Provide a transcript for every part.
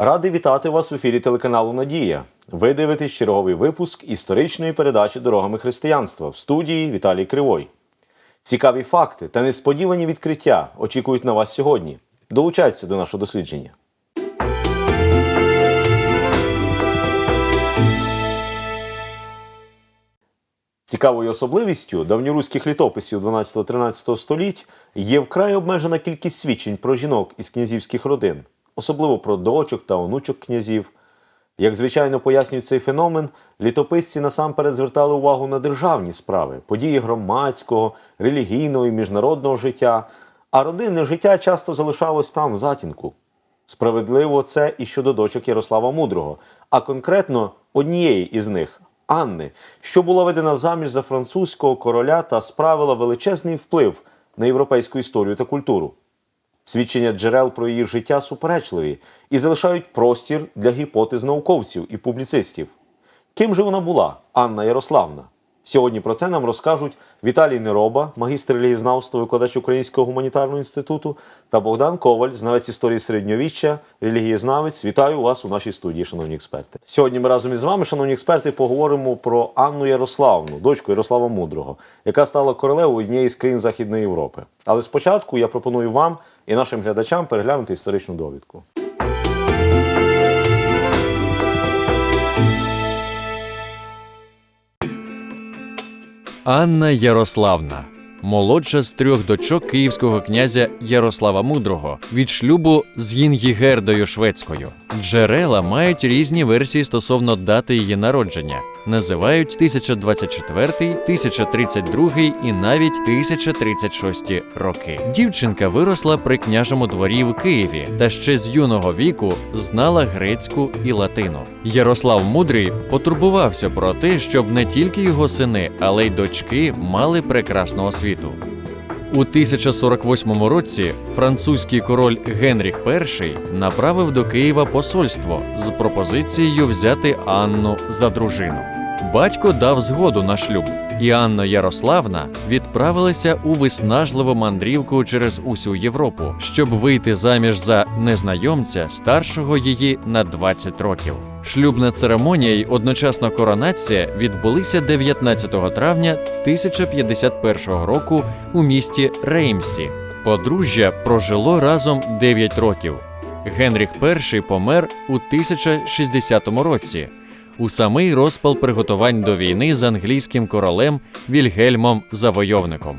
Радий вітати вас в ефірі телеканалу Надія. Ви дивитесь черговий випуск історичної передачі Дорогами християнства в студії Віталій Кривой. Цікаві факти та несподівані відкриття очікують на вас сьогодні. Долучайтеся до нашого дослідження. Цікавою особливістю давньоруських літописів 12-13 століть є вкрай обмежена кількість свідчень про жінок із князівських родин, особливо про дочок та онучок князів. Як звичайно пояснюють цей феномен, літописці насамперед звертали увагу на державні справи, події громадського, релігійного і міжнародного життя, а родинне життя часто залишалось там в затінку. Справедливо це і щодо дочок Ярослава Мудрого, а конкретно однієї із них Анни, що була видана заміж за французького короля та справила величезний вплив на європейську історію та культуру. Свідчення джерел про її життя суперечливі і залишають простір для гіпотез науковців і публіцистів. Ким же вона була, Анна Ярославна? Сьогодні про це нам розкажуть Віталій Нероба, магістр релігієзнавства, викладач Українського гуманітарного інституту, та Богдан Коваль, знавець історії середньовіччя, релігієзнавець. Вітаю вас у нашій студії, шановні експерти. Сьогодні ми разом із вами, шановні експерти, поговоримо про Анну Ярославну, дочку Ярослава Мудрого, яка стала королевою однієї з країн Західної Європи. Але спочатку я пропоную вам і нашим глядачам переглянути історичну довідку. Анна Ярославна, молодша з трьох дочок київського князя Ярослава Мудрого від шлюбу з Гінгігердою Шведською. Джерела мають різні версії стосовно дати її народження. Називають 1024, 1032 і навіть 1036 роки. Дівчинка виросла при княжому дворі в Києві та ще з юного віку знала грецьку і латину. Ярослав Мудрий потурбувався про те, щоб не тільки його сини, але й дочки мали прекрасну освіту. У 1048 році французький король Генріх І направив до Києва посольство з пропозицією взяти Анну за дружину. Батько дав згоду на шлюб, і Анна Ярославна відправилася у виснажливу мандрівку через усю Європу, щоб вийти заміж за незнайомця старшого її на 20 років. Шлюбна церемонія й одночасно коронація відбулися 19 травня 1051 року у місті Реймсі. Подружжя прожило разом 9 років. Генріх І помер у 1060 році у самий розпал приготувань до війни з англійським королем Вільгельмом Завойовником.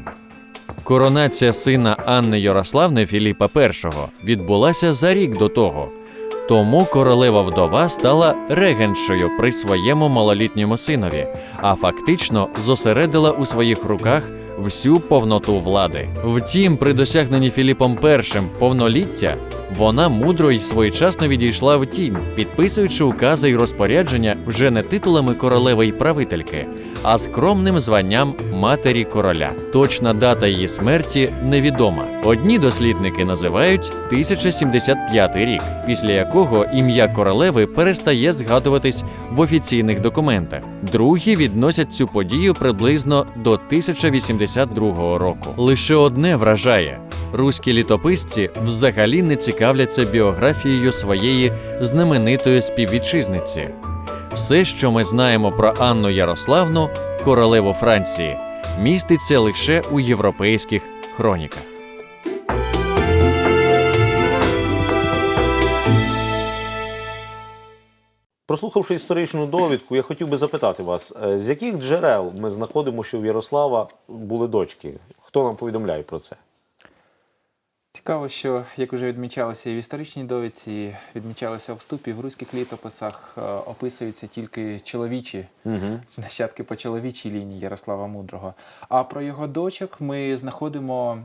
Коронація сина Анни Ярославни Філіпа І відбулася за рік до того. Тому королева вдова стала регеншою при своєму малолітньому синові, а фактично зосередила у своїх руках всю повноту влади. Втім, при досягненні Філіпом І повноліття вона мудро й своєчасно відійшла в тінь, підписуючи укази й розпорядження вже не титулами королеви й правительки, а скромним званням матері короля. Точна дата її смерті невідома. Одні дослідники називають 1075 рік, після якого ім'я королеви перестає згадуватись в офіційних документах. Другі відносять цю подію приблизно до 1082 року. Лише одне вражає: руські літописці взагалі не цікавляться біографією своєї знаменитої співвітчизниці. Все, що ми знаємо про Анну Ярославну, королеву Франції, міститься лише у європейських хроніках. Прослухавши історичну довідку, я хотів би запитати вас, е, з яких джерел ми знаходимо, що в Ярослава були дочки? Хто нам повідомляє про це? Цікаво, що як вже відмічалося і в історичній довідці, відмічалося в вступі, в руських літописах е, описуються тільки чоловічі Угу. нащадки по чоловічій лінії Ярослава Мудрого. А про його дочок ми знаходимо,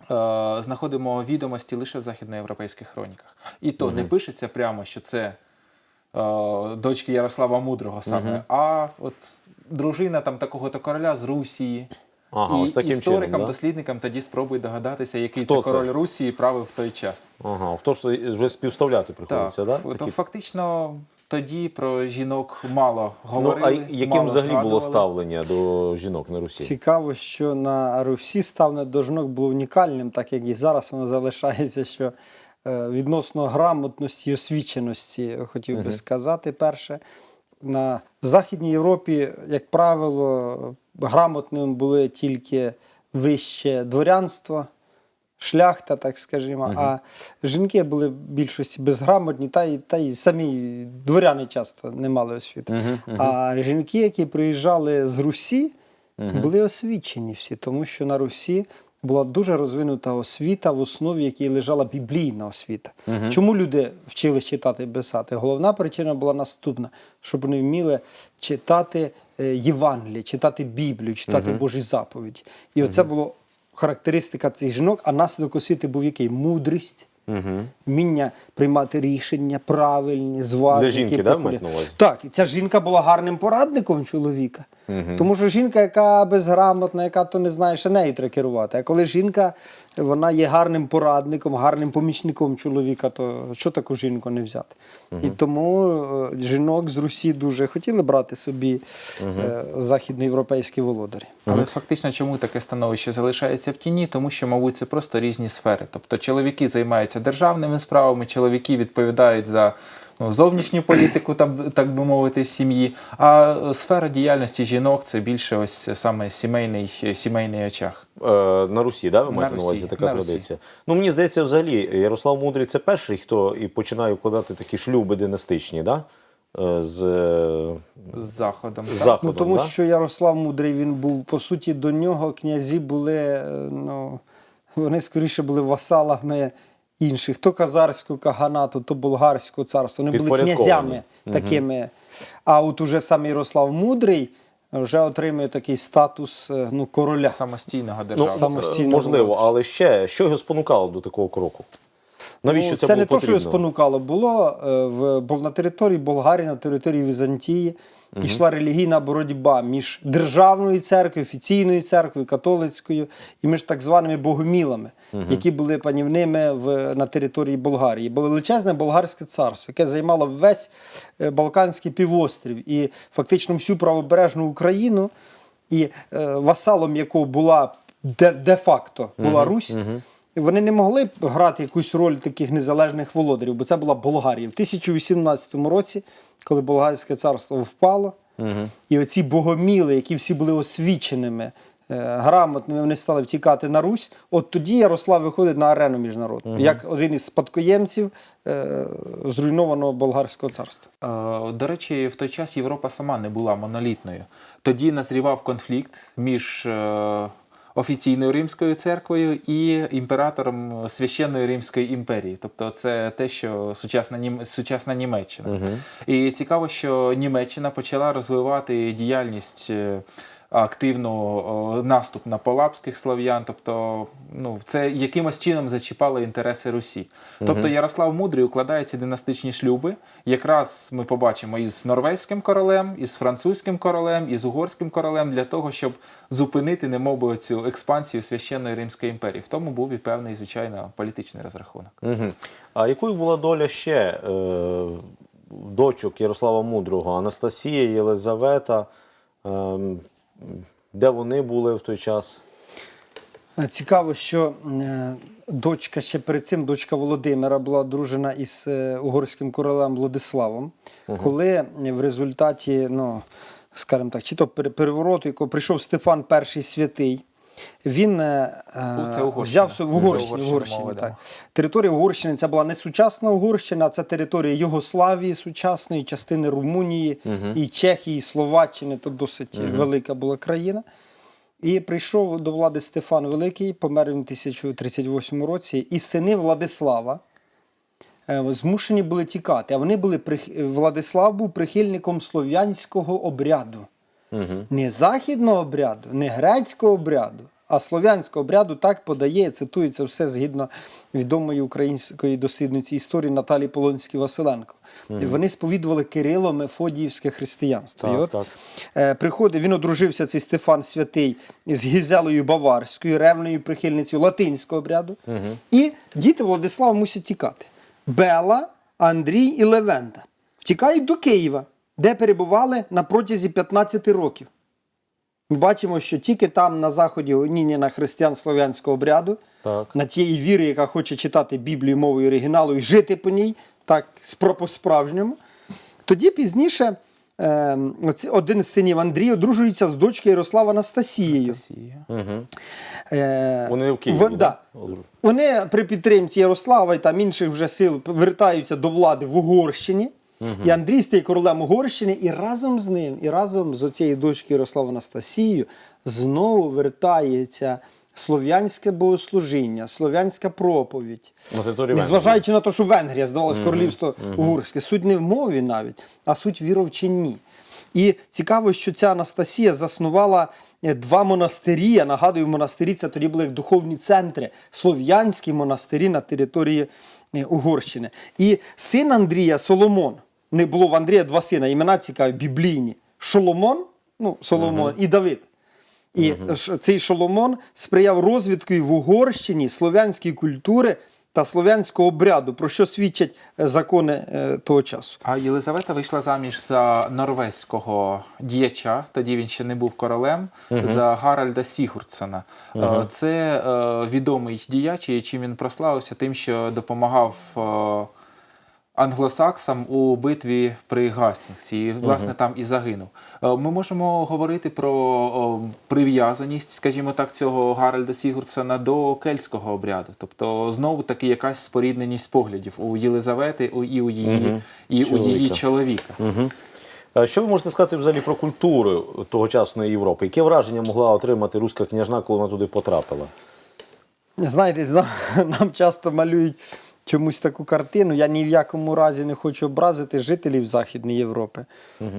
е, знаходимо відомості лише в західноєвропейських хроніках. І то не пишеться прямо, що це е, дочки Ярослава Мудрого саме, а от дружина там такого-то короля з Русії. Ага, і ось таким історикам, чином. Да? дослідникам тоді спробують догадатися, який Хто це це? король Русії правив в той час. Ага, хто ж вже співставляти приходиться, да? то Такі- фактично тоді про жінок мало Ну, а яким мало взагалі було ставлення до жінок на Русі? Цікаво, що на Русі ставлення до жінок було унікальним, так як і зараз воно залишається, що е, відносно грамотності і освіченості, хотів би сказати перше. На Західній Європі, як правило, грамотними були тільки вище дворянство, шляхта, так скажімо, а жінки були в більшості безграмотні, та й, та й самі дворяни часто не мали освіти. А жінки, які приїжджали з Русі, були освічені всі, тому що на Русі була дуже розвинута освіта, в основі якій лежала біблійна освіта. Чому люди вчили читати і писати? Головна причина була наступна: щоб вони вміли читати Євангеліє, читати Біблію, читати Божі заповіді. І оце було характеристика цих жінок, а наслідок освіти був який? Мудрість. Вміння приймати рішення правильні, зважені. Для жінки, да, на увазі? Так, і ця жінка була гарним порадником чоловіка. Тому що жінка, яка безграмотна, яка то не знає, ще нею треба керувати. А коли жінка вона є гарним порадником, гарним помічником чоловіка, то що таку жінку не взяти? І тому е, жінок з Русі дуже хотіли брати собі е, західноєвропейські володарі. Але фактично, чому таке становище залишається в тіні? Тому що, мабуть, це просто різні сфери. Тобто чоловіки займаються державними справами, чоловіки відповідають за ну, зовнішню політику, так, так би мовити, в сім'ї. А е, сфера діяльності жінок це більше ось саме сімейний, сімейний очаг. Е, на Русі, да, ви маєте на увазі така на Русі. традиція? Ну мені здається, взагалі, Ярослав Мудрий це перший, хто і починає вкладати такі шлюби династичні, да? Е, з, е, З заходом. з заходом. Ну, тому да? що Ярослав Мудрий він був, по суті, до нього князі були, е, ну, вони скоріше були васалами інших, то казарського каганату, то болгарського царства. Вони були князями такими. А от уже сам Ярослав Мудрий вже отримує такий статус е, ну, короля. самостійного Ну, держави. самостійно можливо, володіти. але ще що його спонукало до такого кроку? Навіщо Ну, це, це було не то, що його спонукало. Було е, в, бо на території Болгарії, на території Візантії йшла релігійна боротьба між державною церквою, офіційною церквою, католицькою і між так званими богомілами, які були панівними в, на території Болгарії. Бо величезне болгарське царство, яке займало весь е, Балканський півострів і фактично всю правобережну Україну, і е, васалом якого була де- де-факто була Русь. Вони не могли грати якусь роль таких незалежних володарів, бо це була Болгарія. В 1018 році, коли Болгарське царство впало, і оці богоміли, які всі були освіченими, грамотними, вони стали втікати на Русь. От тоді Ярослав виходить на арену міжнародну, як один із спадкоємців е, зруйнованого болгарського царства. Е, До речі, в той час Європа сама не була монолітною. Тоді назрівав конфлікт між е, офіційною римською церквою і імператором священної Римської імперії. Тобто, це те, що сучасна, Нім- сучасна Німеччина. І цікаво, що Німеччина почала розвивати діяльність. Активно наступ на полапських слов'ян, тобто ну це якимось чином зачіпало інтереси Русі. Тобто Ярослав Мудрий укладає ці династичні шлюби. Якраз ми побачимо із норвезьким королем, із французьким королем, із угорським королем для того, щоб зупинити немовби цю експансію священної Римської імперії. В тому був і певний, звичайно, політичний розрахунок. Угу. А якою була доля ще е, дочок Ярослава Мудрого, Анастасія, Єлизавета? Е, де вони були в той час? Е, Цікаво, що е, дочка ще перед цим, дочка Володимира, була одружена із е, угорським королем Владиславом, коли в результаті, ну, скажімо так, чи то перевороту, якого прийшов Стефан І святий. Він е, це е, взяв в Угорщині, в Угорщині, мова, так. Територія Угорщини це була не сучасна Угорщина, це територія Югославії сучасної, частини Румунії і Чехії, і Словаччини, то досить велика була країна. І прийшов до влади Стефан Великий, помер він у 1038 році, і сини Владислава е, змушені були тікати. А вони були Владислав був прихильником слов'янського обряду. Не західного обряду, не грецького обряду, а слов'янського обряду так подає, цитується все згідно відомої української дослідниці історії Наталії Полонській Василенко. І Вони сповідували Кирило Мефодіївське християнство. Так, І от, так. Е, приходить, він одружився цей Стефан Святий з Гізелою Баварською, ревною прихильницею латинського обряду. І діти Владислава мусять тікати. Бела, Андрій і Левента втікають до Києва, де перебували на протязі 15 років. Ми бачимо, що тільки там на заході гоніння християн-слов'янського обряду, Так. на тієї віри, яка хоче читати Біблію мовою оригіналу і жити по ній, так по-справжньому. Тоді пізніше е, один з синів Андрій одружується з дочкою Ярослава Анастасією. Росія. Е, Вони в Києві. вон- да. Вони при підтримці Ярослава і там інших вже сил вертаються до влади в Угорщині. І Андрій стає королем Угорщини, і разом з ним, і разом з оцією дочкою Ярослава Анастасією знову вертається слов'янське богослужіння, слов'янська проповідь. Незважаючи на те, що Венгрія здавалось королівство угорське, суть не в мові навіть, а суть віровченні. І цікаво, що ця Анастасія заснувала е, два монастирі. Я нагадую, монастирі це тоді були як духовні центри, слов'янські монастирі на території е, Угорщини. І син Андрія Соломон. Не було в Андрія два сина, імена цікаві, біблійні. Шоломон, ну, Соломон і Давид. І ш- цей Шоломон сприяв розвідкою в Угорщині слов'янської культури та слов'янського обряду, про що свідчать е, закони е, того часу. А Єлизавета вийшла заміж за норвезького діяча, тоді він ще не був королем, за Гаральда Сігурдсона. Е, Це е, відомий діяч, і чим він прославився, тим, що допомагав англосаксам у битві при Гастінгсі. І, власне, там і загинув. Е, Ми можемо говорити про прив'язаність, скажімо так, цього Гаральда Сігурдсона до кельтського обряду. Тобто, знову таки якась спорідненість поглядів у Єлизавети у- і у її, і у її Чоловіка. чоловіка. А Що ви можете сказати взагалі про культуру тогочасної Європи? Яке враження могла отримати руська княжна, коли вона туди потрапила? Знаєте, нам часто малюють чомусь таку картину. Я ні в якому разі не хочу образити жителів Західної Європи.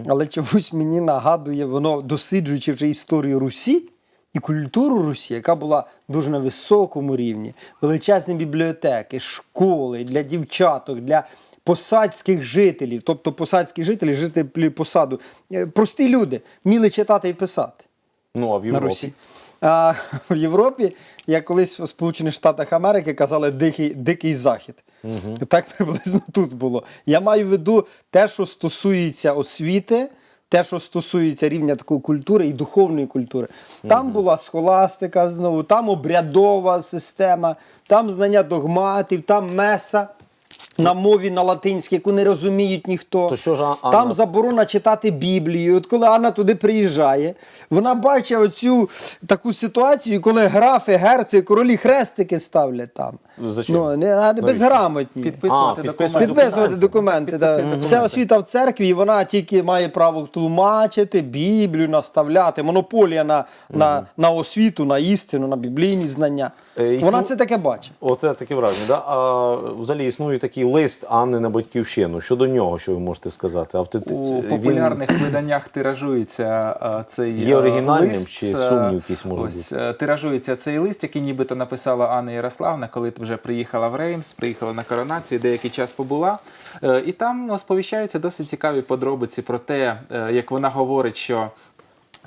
Але чомусь мені нагадує, воно досліджуючи вже історію Русі і культуру Русі, яка була дуже на високому рівні, величезні бібліотеки, школи для дівчаток, для посадських жителів, тобто посадські жителі, жителі посаду, е, прості люди, вміли читати і писати Ну, а в на Європі? Русі. А в Європі, як колись в Сполучених Штатах Америки казали дикий, дикий захід. Так приблизно тут було. Я маю в виду те, що стосується освіти, те, що стосується рівня такої культури і духовної культури. Там була схоластика знову, там обрядова система, там знання догматів, там меса. На мові на латинській, яку не розуміють ніхто. То що ж, А- Там заборона читати Біблію. От коли Анна туди приїжджає, вона бачить оцю таку ситуацію, коли графи, герцоги, королі хрестики ставлять там. Зачем? Ну, не, а, безграмотні. Підписувати А, документи. Підписувати документи. Да. Підписувати Вся освіта в церкві, і вона тільки має право тлумачити, Біблію наставляти, монополія на, на, на освіту, на істину, на біблійні знання. Е, існу- Вона це таке бачить. Оце таке враження. Да? А взагалі існує такий лист Анни на батьківщину. Щодо нього, що ви можете сказати? Авто- У він- популярних виданнях тиражується е, цей Є е, оригінальним лист, чи е, сумнів якісь може ось, е, Тиражується цей лист, який нібито написала Анна Ярославна, коли вже приїхала в Реймс, приїхала на коронацію, деякий час побула. І там сповіщаються досить цікаві подробиці про те, як вона говорить, що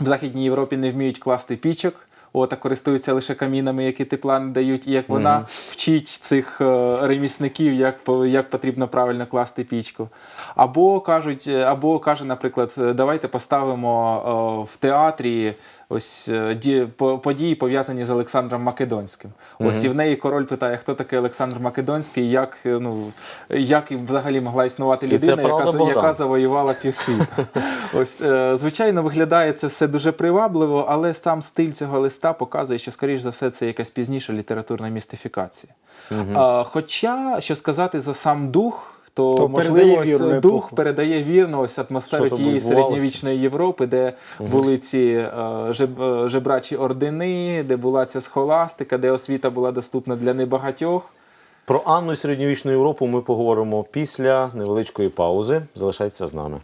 в Західній Європі не вміють класти пічок. От, а користуються лише камінами, які тепла не дають, і як вона вчить цих е, ремісників, як, як потрібно правильно класти пічку. Або кажуть, е, або каже, наприклад, давайте поставимо е, в театрі ось е, ді- по- події пов'язані з Олександром Македонським. Ось і в неї король питає, хто такий Олександр Македонський, як е, ну як взагалі могла існувати людина, яка, яка завоювала півсвіту. Ось, е, звичайно, виглядає це все дуже привабливо, але сам стиль цього листа показує, що, скоріш за все, це якась пізніша літературна містифікація. А, хоча, що сказати за сам дух, то, То можливо, передає ось вірну дух епоху. передає вірно ось атмосферу Що тієї середньовічної Європи, де були ці е, жеб, е, жебрачі ордени, де була ця схоластика, де освіта була доступна для небагатьох. Про Анну і середньовічну Європу ми поговоримо після невеличкої паузи. Залишайтеся з нами.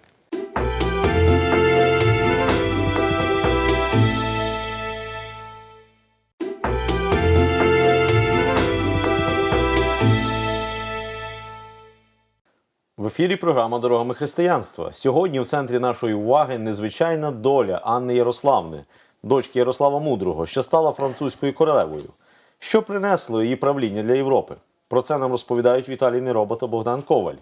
В ефірі програма Дорогами християнства. Сьогодні в центрі нашої уваги незвичайна доля Анни Ярославни, дочки Ярослава Мудрого, що стала французькою королевою. Що принесло її правління для Європи? Про це нам розповідають Віталій Нероба та Богдан Коваль.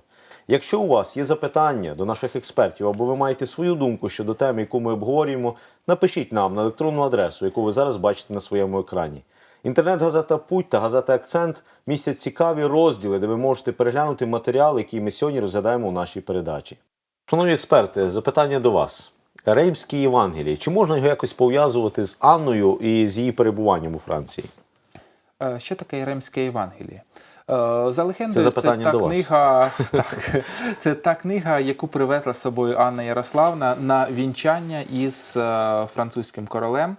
Якщо у вас є запитання до наших експертів або ви маєте свою думку щодо теми, яку ми обговорюємо, напишіть нам на електронну адресу, яку ви зараз бачите на своєму екрані. Інтернет-газета Путь та газета Акцент містять цікаві розділи, де ви можете переглянути матеріал, який ми сьогодні розглядаємо у нашій передачі. Шановні експерти, запитання до вас. Реймські Євангелії. Чи можна його якось пов'язувати з Анною і з її перебуванням у Франції? Е, Що таке Єремське Євангеліє? Е, За легендою, Це запитання та книга, так, це та книга, яку привезла з собою Анна Ярославна на вінчання із е, французьким королем.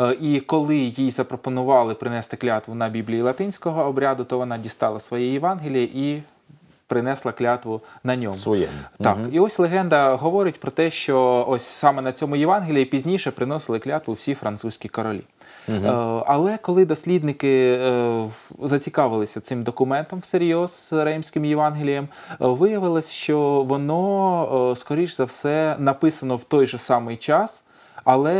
Е, І коли їй запропонували принести клятву на Біблії латинського обряду, то вона дістала своє Євангеліє і принесла клятву на ньому. Своєму. Так, і ось легенда говорить про те, що ось саме на цьому Євангелії пізніше приносили клятву всі французькі королі. Е, але коли дослідники е, зацікавилися цим документом всерйоз Реймським Євангелієм, виявилось, що воно, скоріш за все, написано в той же самий час. Але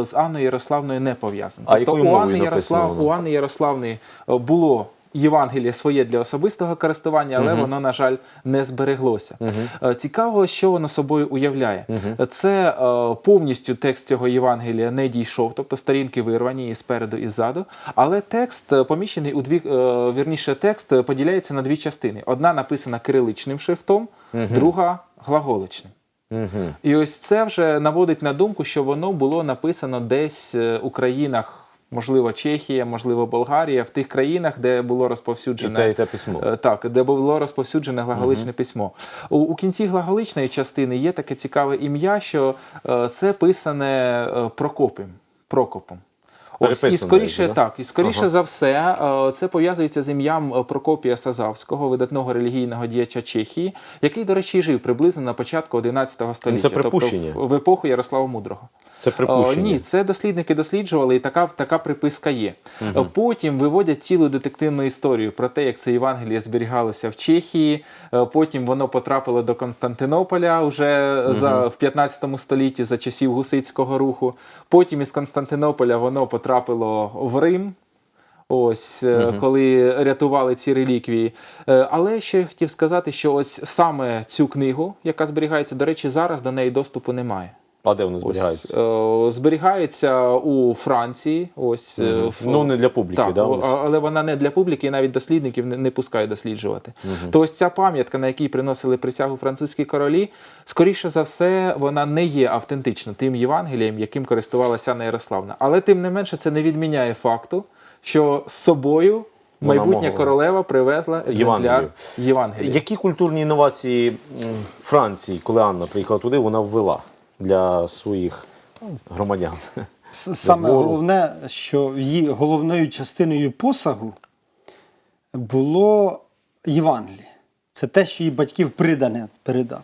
е, з Анною Ярославною не пов'язано. А якою у Анни, Ярослав, у Анни Ярославни е, було Євангеліє своє для особистого користування, але воно, на жаль, не збереглося. Е, Цікаво, що воно собою уявляє. Це е, повністю текст цього Євангелія не дійшов, тобто сторінки вирвані і спереду, і ззаду. Але текст поміщений у дві, е, вірніше, текст поділяється на дві частини: одна написана кириличним шрифтом, друга глаголичним. І ось це вже наводить на думку, що воно було написано десь е, у країнах, можливо, Чехія, можливо, Болгарія, в тих країнах, де було розповсюджене І те, і те письмо. Е, Так, де було розповсюджене глаголичне письмо. У, у кінці глаголичної частини є таке цікаве ім'я, що е, це писане Прокопим. Прокопом. Ось, і скоріше так, і скоріше Ага. за все, е, це пов'язується з ім'ям е, Прокопія Сазавського, видатного релігійного діяча Чехії, який, до речі, жив приблизно на початку 11 століття, це припущення. тобто в, епоху Ярослава Мудрого. Це припущення. О, ні, це дослідники досліджували, і така, така приписка є. Е, Потім виводять цілу детективну історію про те, як це Євангеліє зберігалося в Чехії. Е, Потім воно потрапило до Константинополя уже за, в 15 столітті за часів гусицького руху. Потім із Константинополя воно потрапило в Рим. Ось угу. коли рятували ці реліквії. Е, Але ще я хотів сказати, що ось саме цю книгу, яка зберігається, до речі, зараз до неї доступу немає. А де вони Ось, е, зберігається у Франції. Ось, е, в- Ну, не для публіки, так, да, ось? але вона не для публіки, і навіть дослідників не, не пускають досліджувати. То ось ця пам'ятка, на якій приносили присягу французькі королі, скоріше за все, вона не є автентично тим Євангелієм, яким користувалася Анна Ярославна. Але тим не менше, це не відміняє факту, що з собою Вона майбутня могла. королева привезла екземпляр. Євангелія. Які культурні інновації Франції, коли Анна приїхала туди, вона ввела для своїх громадян? Саме двору. головне, що її головною частиною посагу було Євангеліє. Це те, що її батьків придане передав.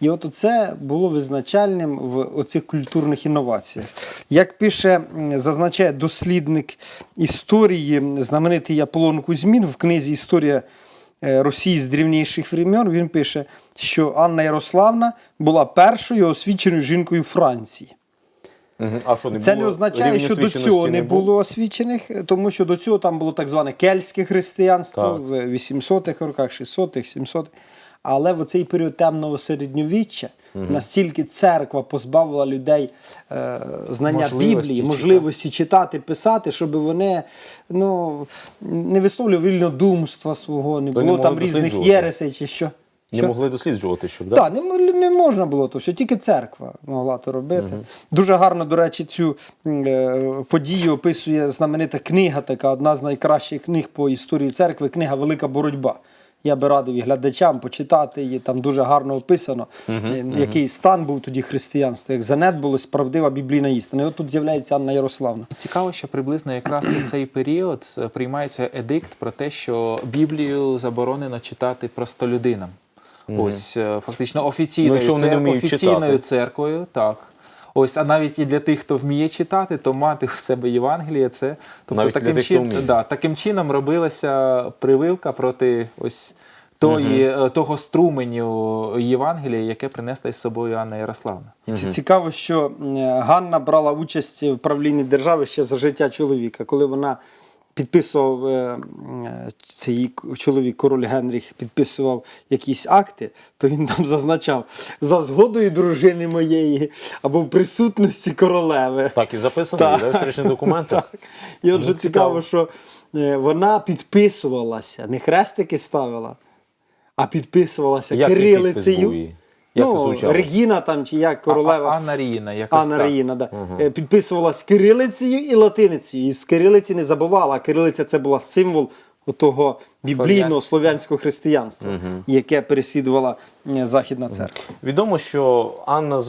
І от це було визначальним в оцих культурних інноваціях. Як пише, зазначає дослідник історії, знаменитий Аполлон Кузьмін в книзі Історія Росії з дрівніших времен, він пише, що Анна Ярославна була першою освіченою жінкою Франції. А що, не Це було не означає, що до цього не було освічених, тому що до цього там було так зване кельтське християнство Так. в 800-х роках, 600-х, 700-х. Але в цей період темного середньовіччя настільки церква позбавила людей е, знання Можливості Біблії, читати. можливості читати, писати, щоб вони ну, не висловлювали вільнодумства свого, не То не було там різних єресей чи що. Не Що? могли досліджувати, щоб да? Так, не, не можна було то, що тільки церква могла то робити. Дуже гарно, до речі, цю е, подію описує знаменита книга, така одна з найкращих книг по історії церкви, книга Велика боротьба. Я би радив і глядачам почитати її, там дуже гарно описано, е, який стан був тоді християнства, як занедбулось правдива біблійна істина. І от тут з'являється Анна Ярославна. Цікаво, що приблизно якраз у цей період е, приймається едикт про те, що Біблію заборонено читати простолюдинам. Ось е, фактично офіційною, Ну, вони не цер- офіційною читати. церквою, так. Ось, а навіть і для тих, хто вміє читати, то мати в себе Євангеліє, це тобто Навіть для таким, вміє. да, таким чином робилася прививка проти ось тої, угу. того струменю Євангелія, яке принесла із собою Анна Ярославна. І це цікаво, що Ганна брала участь в правлінні держави ще за життя чоловіка, коли вона підписував е, е, цей чоловік, король Генріх, підписував якісь акти, то він там зазначав за згодою дружини моєї або в присутності королеви. Так і записано Так. в історичних документах. І от же Ну, цікаво, цікаво. що е, вона підписувалася, не хрестики ставила, а підписувалася Як кирилицею. Як Ну, звучало? Регіна там чи як королева. А- Анна Ріїна, якось Анна так. Да. Е, підписувалась кирилицею і латиницею. І з кирилиці не забувала. Кирилиця це була символ того біблійного слов'янського християнства, яке переслідувала е, Західна церква. Відомо, що Анна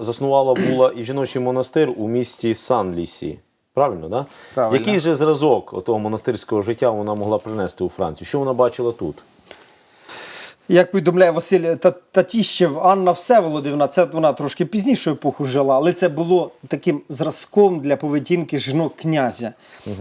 заснувала була і жіночий монастир у місті Сан-Лісі. Правильно, да? Правильно. Який же зразок того монастирського життя вона могла принести у Францію? Що вона бачила тут? Як повідомляє Василь Татіщев, Анна Всеволодівна, це вона трошки пізніше епоху жила, але це було таким зразком для поведінки жінок князя.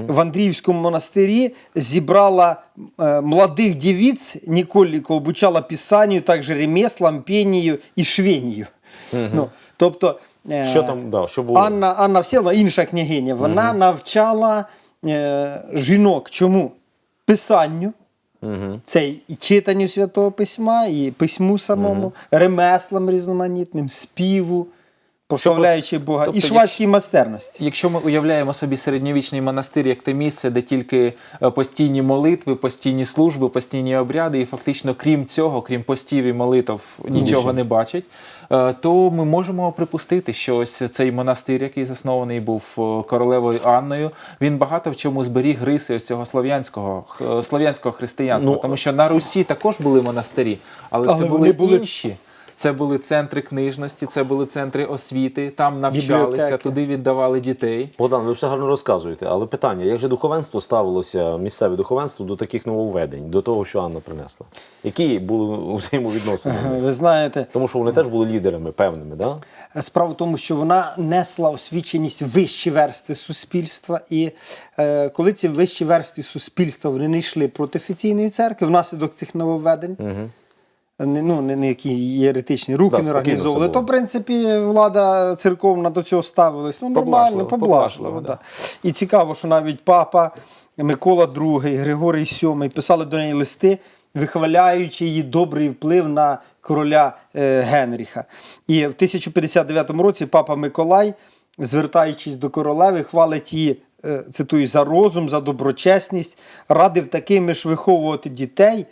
В Андріївському монастирі зібрала е, молодих дівіць, Ніколіко обучала писанню, також ремеслам, пенію і швенію. Ну, тобто, е, Що там, да, що було? Анна, Анна Всеволодівна, інша княгиня, вона навчала е, жінок чому? Писанню. Це і читанню Святого Письма, і письму самому, ремеслам різноманітним, співу, прославляючи Бога, тобто, і швадській майстерності. Якщо ми уявляємо собі середньовічний монастир як те місце, де тільки е, постійні молитви, постійні служби, постійні обряди, і фактично, крім цього, крім постів і молитв, нічого. не бачать, то ми можемо припустити, що ось цей монастир, який заснований був е, королевою Анною, він багато в чому зберіг риси ось цього слов'янського е, слов'янського християнства, Ну, тому що на Русі також були монастирі, але, Але це були, були- інші. Це були центри книжності, це були центри освіти, там навчалися, Бібліотеки. туди віддавали дітей. Богдан, ви все гарно розказуєте, але питання: як же духовенство ставилося, місцеве духовенство до таких нововведень, до того, що Анна принесла? Які були взаємовідносини? Ви знаєте, Тому що вони теж були лідерами певними, да? Справа в тому, що вона несла освіченість вищі верстви суспільства, і е, коли ці вищі верстви суспільства вони не йшли проти офіційної церкви внаслідок цих нововведень, не, ну, не, які єретичні рухи Да, не спокійно організовували, то, було. в принципі, влада церковна до цього ставилась. Ну, нормально, Поблажливо, поблажливо. поблажливо, да. І цікаво, що навіть папа Микола II, Григорій VII писали до неї листи, вихваляючи її добрий вплив на короля е, Генріха. І в 1059 році папа Миколай, звертаючись до королеви, хвалить її, е, цитую, за розум, за доброчесність, радив такими ж виховувати дітей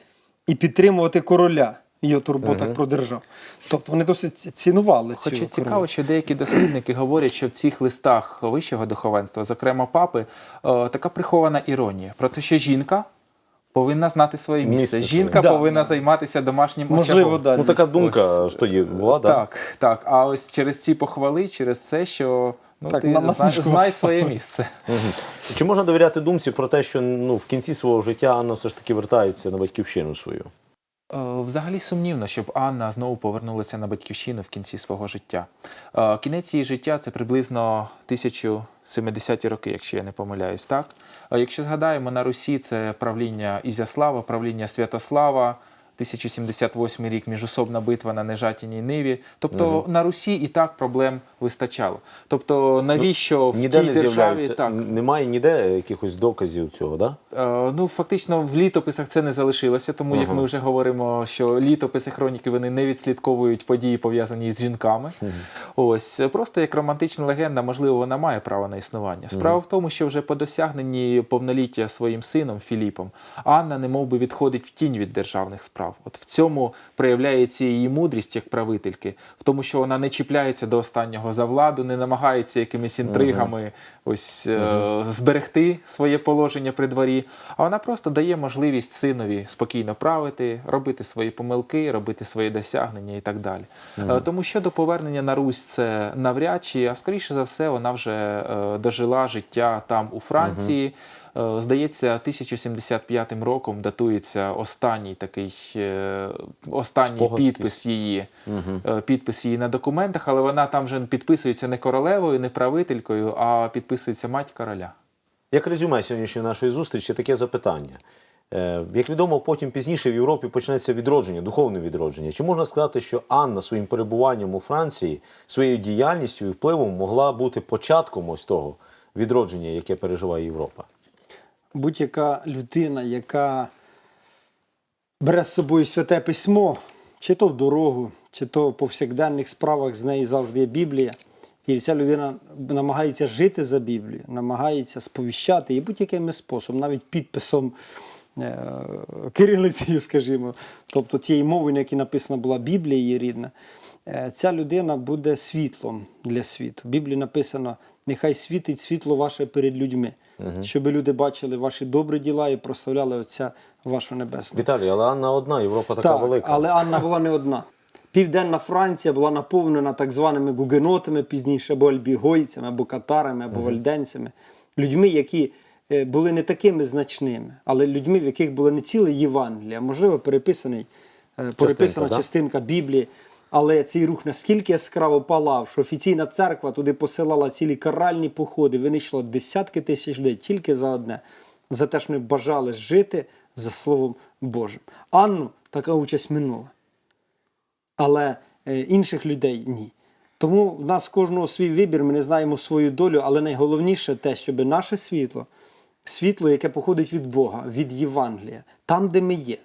і підтримувати короля його турботах про державу. Тобто вони досить цінували цю Хоча корону. цікаво, що деякі дослідники говорять, що в цих листах вищого духовенства, зокрема папи, е, така прихована іронія про те, що жінка повинна знати своє місце. Місце жінка Да, повинна да. займатися домашнім Можливо, очагом. да. Ну така думка ж тоді була, да? Так, так. А ось через ці похвали, через це, що ну, Так, ти на- знай, знай своє місце. Чи можна довіряти думці про те, що ну, в кінці свого життя Анна все ж таки вертається на батьківщину свою? Е, Взагалі сумнівно, щоб Анна знову повернулася на батьківщину в кінці свого життя. Е, Кінець її життя це приблизно 1070-ті роки, якщо я не помиляюсь. Так? Е, Якщо згадаємо, на Русі це правління Ізяслава, правління Святослава. 1078 рік міжособна битва на Нежатіній Ниві. Тобто на Русі і так проблем вистачало. Тобто, навіщо в Ніде тій не державі так немає ніде якихось доказів цього, да? Е, Ну, фактично, в літописах це не залишилося, тому як ми вже говоримо, що літописи хроніки вони не відслідковують події, пов'язані з жінками. Ось е, просто як романтична легенда, можливо, вона має право на існування. Справа в тому, що вже по досягненні повноліття своїм сином Філіпом Анна не би відходить в тінь від державних справ. От в цьому проявляється її мудрість як правительки, в тому, що вона не чіпляється до останнього за владу, не намагається якимись інтригами ось е, зберегти своє положення при дворі. А вона просто дає можливість синові спокійно правити, робити свої помилки, робити свої досягнення і так далі. Е, Тому щодо повернення на Русь, це навряд чи, а скоріше за все, вона вже е, дожила життя там у Франції. Е, Здається, 1075 роком датується останній такий останній Спогад підпис її, е, підпис її на документах, але вона там вже підписується не королевою, не правителькою, а підписується мать короля. Як резюме сьогоднішньої нашої зустрічі, таке запитання. Е, Як відомо, потім пізніше в Європі почнеться відродження, духовне відродження. Чи можна сказати, що Анна своїм перебуванням у Франції, своєю діяльністю і впливом могла бути початком ось того відродження, яке переживає Європа? будь-яка людина, яка бере з собою святе письмо, чи то в дорогу, чи то в повсякденних справах з неї завжди є Біблія. І ця людина намагається жити за Біблію, намагається сповіщати і будь-яким способом, навіть підписом е, кирилицею, скажімо, тобто тієї мови, на якій написана була Біблія її рідна, е, ця людина буде світлом для світу. В Біблії написано: нехай світить світло ваше перед людьми, щоб люди бачили ваші добрі діла і прославляли Отця вашого Небесного. Віталій, але Анна одна, Європа така Так, велика. але Анна була не одна. Південна Франція була наповнена так званими гугенотами пізніше, або альбігойцями, або катарами, або вальденцями. Людьми, які е, були не такими значними, але людьми, в яких було не ціле Євангеліє, а можливо, переписаний, е, переписана да? частинка Біблії. Але цей рух наскільки яскраво палав, що офіційна церква туди посилала цілі каральні походи, винищила десятки тисяч людей тільки за одне, за те, що вони бажали жити за Словом Божим. Анну така участь минула але е, інших людей ні. Тому в нас кожного свій вибір, ми не знаємо свою долю, але найголовніше те, щоб наше світло, світло, яке походить від Бога, від Євангелія, там, де ми є,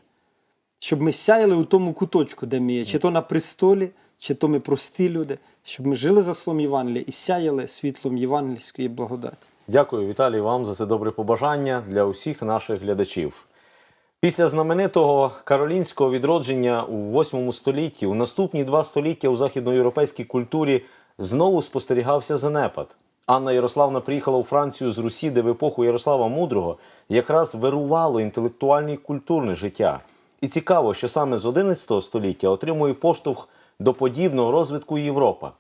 щоб ми сяяли у тому куточку, де ми є, чи то на престолі, чи то ми прості люди, щоб ми жили за словом Євангелія і сяяли світлом євангельської благодаті. Дякую, Віталій, вам за це добре побажання для усіх наших глядачів. Після знаменитого каролінського відродження у 8 столітті, у наступні два століття у західноєвропейській культурі знову спостерігався занепад. Анна Ярославна приїхала у Францію з Русі, де в епоху Ярослава Мудрого якраз вирувало інтелектуальне і культурне життя. І цікаво, що саме з 11 століття отримує поштовх до подібного розвитку Європа.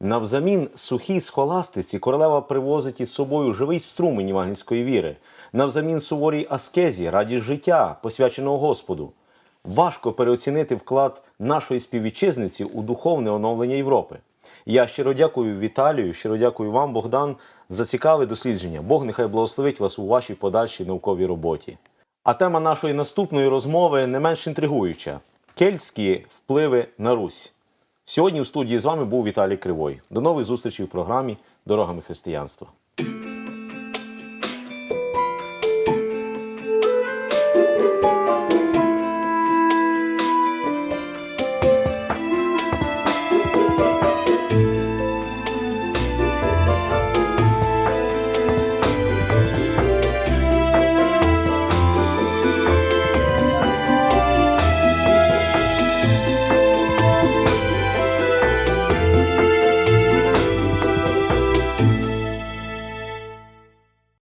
Навзамін сухій схоластиці королева привозить із собою живий струмень євангельської віри. Навзамін суворій аскезі, радість життя, посвяченого Господу. Важко переоцінити вклад нашої співвітчизниці у духовне оновлення Європи. Я щиро дякую Віталію, щиро дякую вам, Богдан, за цікаве дослідження. Бог нехай благословить вас у вашій подальшій науковій роботі. А тема нашої наступної розмови не менш інтригуюча: кельтські впливи на Русь. Сьогодні в студії з вами був Віталій Кривой. До нових зустрічей у програмі Дорогами християнства.